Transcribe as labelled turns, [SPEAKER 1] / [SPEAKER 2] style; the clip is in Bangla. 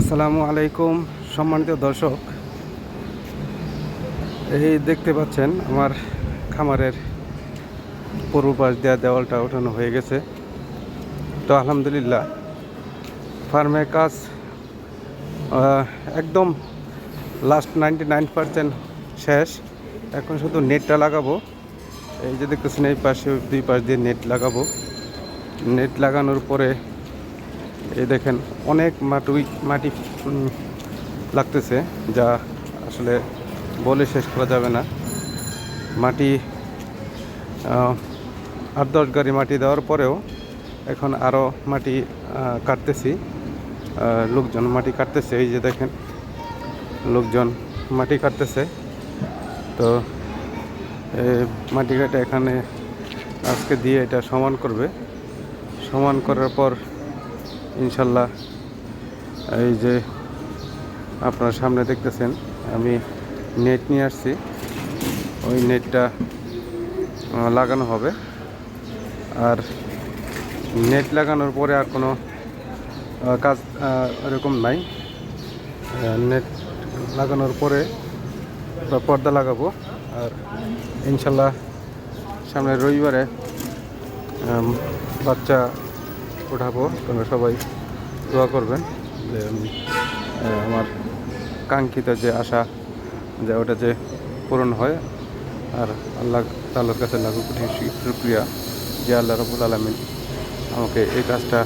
[SPEAKER 1] আসসালামু আলাইকুম, সম্মানিত দর্শক। এই দেখতে পাচ্ছেন, আমার খামারের পূর্ব পাশ দেওয়া দেওয়ালটা ওঠানো হয়ে গেছে। তো আলহামদুলিল্লাহ ফার্মের কাজ একদম লাস্ট নাইনটি নাইন পার্সেন্ট শেষ। এখন শুধু নেটটা লাগাবো। এই যে দেখতেছেন, এই পাশে দুই পাশ দিয়ে নেট লাগাবো। নেট লাগানোর পরে এই দেখেন, অনেক মাটি মাটি লাগতেছে, যা আসলে বলে শেষ করা যাবে না। মাটি আট দশ গাড়ি মাটি দেওয়ার পরেও এখন আরও মাটি কাটতেছি। লোকজন মাটি কাটতেছে, এই যে দেখেন, লোকজন মাটি কাটতেছে। তো মাটি কাটা এখানে আজকে দিয়ে এটা সমান করবে। সমান করার পর ইনশাল্লাহ। এই যে আপনার সামনে দেখতেছেন, আমি নেট নিয়ে আসছি। ওই নেটটা লাগানো হবে। আর নেট লাগানোর পরে আর কোনো কাজ এরকম নাই। নেট লাগানোর পরে পর্দা লাগাবো। আর ইনশাল্লাহ সামনে রবিবারে বাচ্চা উঠাবো, তোমরা সবাই দোয়া করবেন যে আমি আমার কাঙ্ক্ষিত যে আশা, যে ওটা যে পূরণ হয়, আর আল্লাহ তাল্লার কাছে লাগু কঠিন শুক্রিয়া যে আল্লাহ রবুল আলমিন আমাকে এই কাজটা